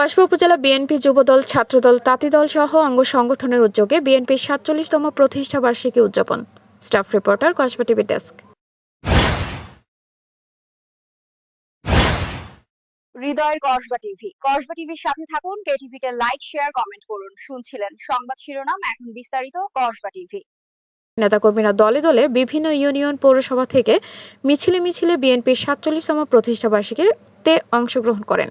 কসবা উপজেলা বিএনপি যুবদল ছাত্রদল তাঁতিদল সহ অঙ্গ সংগঠনের উদ্যোগে বিএনপির সাতচল্লিশতম প্রতিষ্ঠা বার্ষিকী উদযাপন। Staff reporter Kasba TV desk. হৃদয়ের কসবা টিভি। কসবা টিভির সাথে থাকুন কেটিভি কে লাইক শেয়ার কমেন্ট করুন। শুনছিলেন সংবাদ শিরোনাম এখন বিস্তারিত কসবা টিভি। নেতাকর্মীরা দলে দলে বিভিন্ন ইউনিয়ন পৌরসভা থেকে মিছিলে মিছিলে বিএনপির সাতচল্লিশতম প্রতিষ্ঠা বার্ষিকীতে অংশগ্রহণ করেন।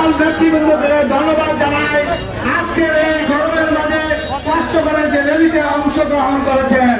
সকল ব্যক্তিবৃন্দকে ধন্যবাদ জানাই আজকের এই গরমের মাঝে কষ্ট করে যে রেলিতে অংশগ্রহণ করেছেন।